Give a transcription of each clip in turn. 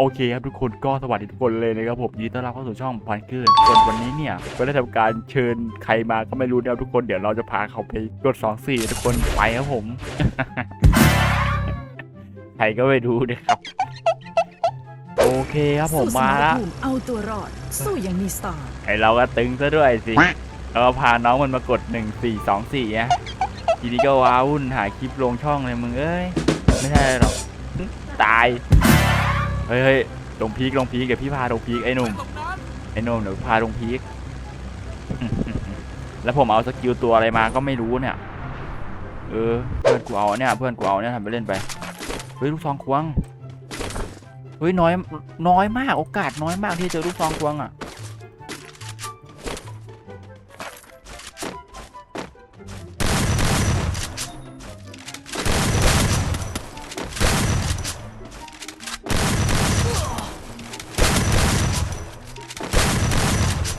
โอเคครับทุกคนก็สวัสดีทุกคนเลยนะครับผมยินดีต้อนรับเข้าสู่ช่องพันเกินส่วนวันนี้เนี่ยก็ได้ทำการเชิญใครมาก็ไม่รู้นะครับทุกคนเดี๋ยวเราจะพาเขาไปกดสองสี่ทุกคนไปครับผมใครก็ไม่รู้นะครับ โอเคครับผมมาแล้วสู้สรรพภูมิเอาตัวรอดสู้อยังมีสไตล์ไอเราก็ตึงซะด้วยสิเราก็พาน้องมันมากดหนึ่งสี่สองสี่อะทีนี้ก็ว้าวุ่นหาคลิปลงช่องเลยมึงเอ้ยไม่ใช่หรอกตาย เฮ้ยเฮ้ยลงพีกลงพีกเดี๋ยวพี่พาลงพีกไอ้หนุ่มไอ้หนุ่มเดี๋ยวพาลงพีกแล้วผมเอาสกิลตัวอะไรมาก็ไม่รู้เนี่ย เออ เพื่อนกูเอาเนี่ย เพื่อนกูเอาเนี่ยทำไปเล่นไป เฮ้ยลูกซองควง เฮ้ยน้อยน้อยมากโอกาสน้อยมากที่จะเจอลูกซองควงอะ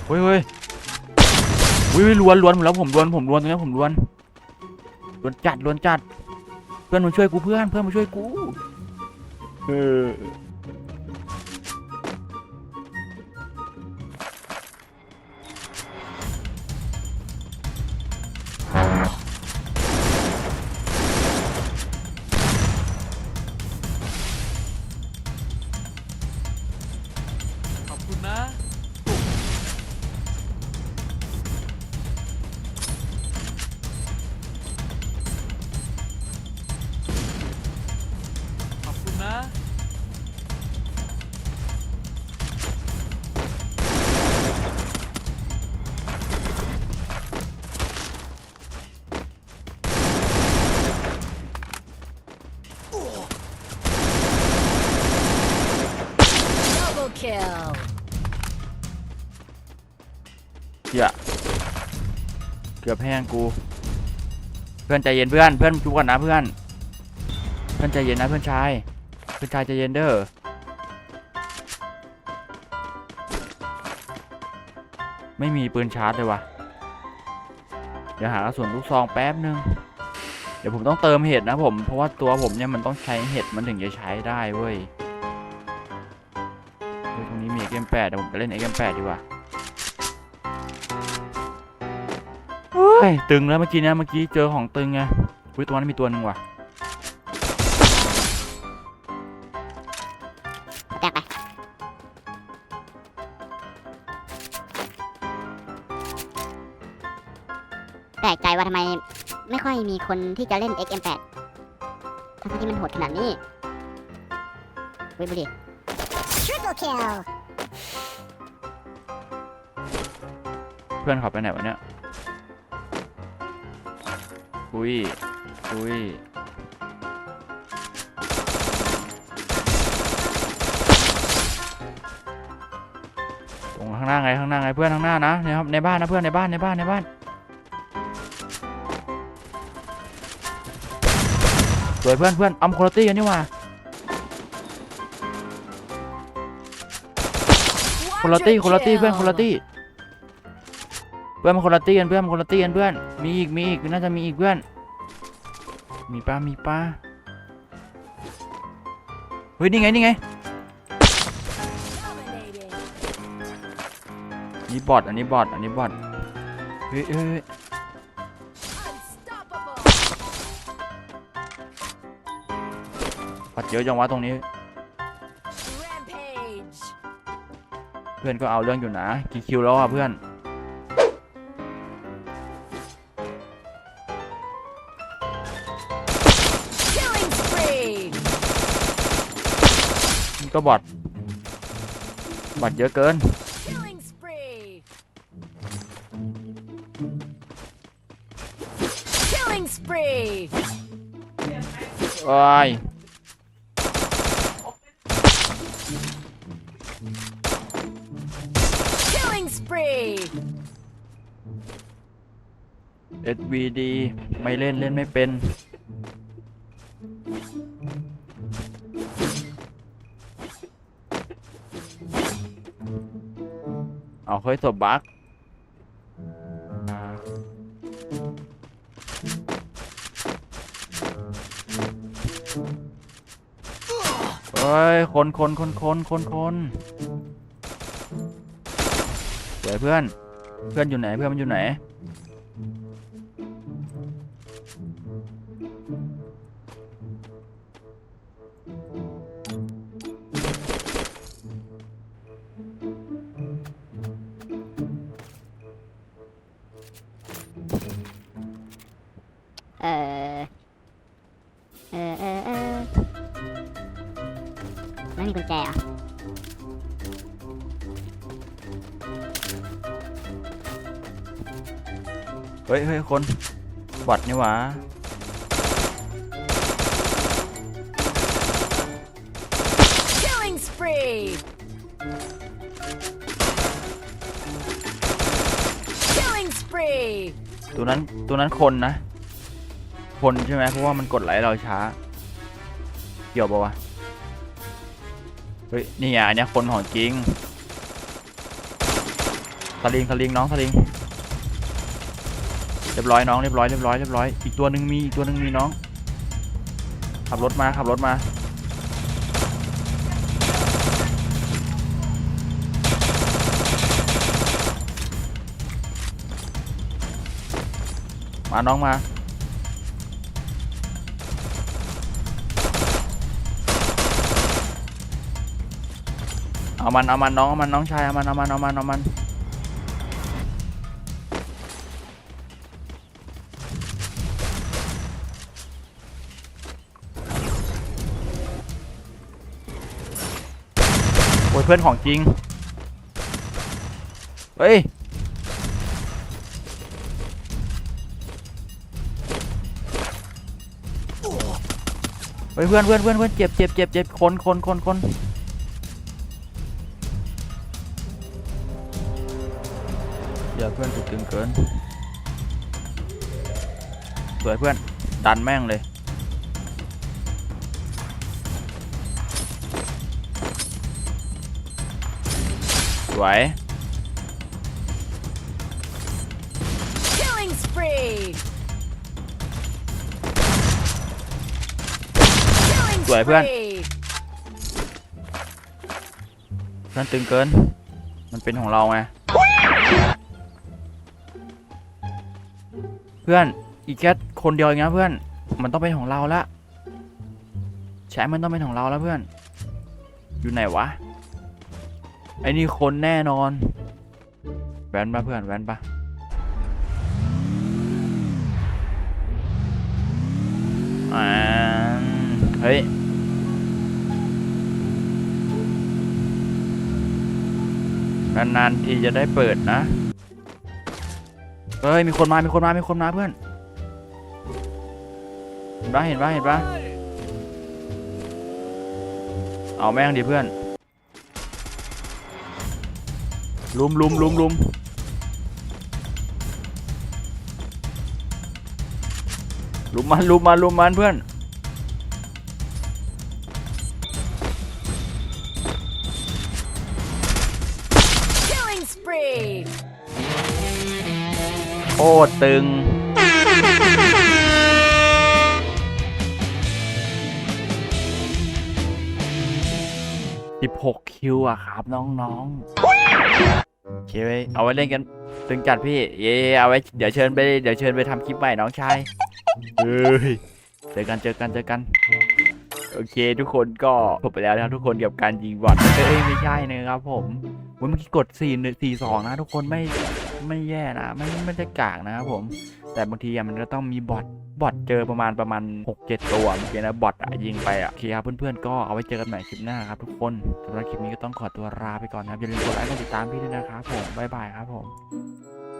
เฮ้ยเฮ้ยวิวล้วนล้วนผมแล้วผมล้วนผมล้วนตรงนี้ผมล้วนล้วนจัดล้วนจัด เพื่อนมาช่วยกูเพื่อนเพื่อนมาช่วยกู เออ เหี้ยเกือบแห้งกู เพื่อนใจเย็นเพื่อน เพื่อนทุกคนนะเพื่อน เพื่อนใจเย็นนะเพื่อนชาย เพื่อนชายใจเย็นเด้อ ไม่มีปืนชาร์จเลยวะเดี๋ยวหากระสุนลูกซองแป๊บนึง เดี๋ยวผมต้องเติมเห็ดนะผม เพราะว่าตัวผมเนี่ยมันต้องใช้เห็ดมันถึงจะใช้ได้เว้ยเฮ้ยตรงนี้มีเอ็มแปดเดี๋ยวผมจะเล่นเอ็มแปดดีกว่า ยตึงแล้วเมื่อกี้เนี่ยเมื่อกี้เจอของตึงไงอุ้ยตัวนั้นมีตัวหนึ่งว่ะแตกไปแปลกใจว่าทำไมไม่ค่อยมีคนที่จะเล่น XM8 ทั้งๆที่มันโหดขนาดนี้เว้ยบุรี Triple kill เพื่อนเขาไปไหนวะเนี่ย อุ้ยอุ้ยตรงข้างหน้าไงข้างหน้าไงเพื่อนข้างหน้านะในในบ้านนะเพื่อนในบ้านในบ้านในบ้าน สวยเพื่อนเพื่อนอัมโคลตี้กันนี่หว่าคนละตี้คนละตี้เพื่อนคนละตี้ เพื่อนมันคนละตี้กันเพื่อนมันคนละตี้กันเพื่อน มีอีกมีอีกน่าจะมีอีกเพื่อน มีป้ามีป้าเฮ้ยนี่ไงนี่ไงนี่บอทอันนี้บอทอันนี้บอทเฮ้ยเฮ้ยเฮ้ย Unstoppable บอทเยอะจังวะตรงนี้ เพื่อนก็เอาเรื่องอยู่นะกี่คิวแล้วอะเพื่อน ก็บอทบอทเยอะเกิน Killing spree Killing spree โอ้ย Killing spree SVD ไม่เล่นเล่นไม่เป็น เอาเฮ้ยศพบักเฮ้ย คนคนคนคนคนคนเดี๋ยวเพื่อน เพื่อนอยู่ไหน เพื่อนมันอยู่ไหน เฮ้ยเฮ้ยคนบอดนี่หว่า Killing spree. Killing spree. ตัวนั้นตัวนั้นคนนะ คนใช่ไหมเพราะว่ามันกดไหลเราช้าเกี่ยวปะวะเฮ้ยนี่ไงอันเนี้ยคนของจริงสลิงสลิงน้องสลิงเรียบร้อยน้องเรียบร้อยเรียบร้อยเรียบร้อยอีกตัวหนึ่งมีอีกตัวหนึ่งมีน้อง ขับรถมาขับรถมามาน้องมา เอามันเอามันน้องเอามันน้องชายเอามันเอามันเอามันเอามัน อ้ยเพื่อนของจริง เฮ้ย เฮ้ยเพื่อนเพื่อนเพื่อนเพื่อนเจ็บเจ็บเจ็บเจ็บคนคนคนคนอย่าเพื่อนถูกตึงเกินสวยเพื่อน ดันแม่งเลย วย Killing spree. Killing สวยเพื่อน spree. เพื่อนตึงเกิน มันเป็นของเราไง เพื่อน อีกแค่คนเดียวเองนะเพื่อน มันต้องเป็นของเราละแชมป์มันต้องเป็นของเราแล้วเพื่อน อยู่ไหนวะ ไอ้นี่คนแน่นอน แวนปะเพื่อน แวนปะอ่าเฮ้ย นานๆทีจะได้เปิดนะ เฮ้ย มีคนมา มีคนมา มีคนมาเพื่อนเห็นปะเห็นปะเห็นปะเอาแม่งดิเพื่อน ลุมลุมลุมลุมลุมมันลุมมันลุมมันเพื่อนโคตรตึง 16 คิวอะครับน้องๆ โอเคไว้เอาไว้เล่นกันตึงจัดพี่ เย่เอาไว้เดี๋ยวเชิญไปเดี๋ยวเชิญไปทำคลิปใหม่น้องชายเฮ้ยเจอกันเจอกันเจอกันโอเค ทุกคนก็จบไปแล้วนะครับทุกคนกับการยิงบอลเอ้ยไม่ใช่นะครับผมวันเมื่อกี้กด4 4 2นะ ทุกคนไม่ไม่แย่นะไม่ไม่ได้กากนะครับผม แต่บางทีมันก็ต้องมีบอท บอทเจอประมาณประมาณ 6-7 ตัวเมื่อกี้นะบอทอะยิงไปอะโอเคครับเพื่อนๆก็เอาไว้เจอกันใหม่คลิปหน้าครับทุกคนสำหรับคลิปนี้ก็ต้องขอตัวลาไปก่อนนะครับอย่าลืมกดไลค์กดติดตามพี่ด้วยนะครับผมบ๊ายบายครับผม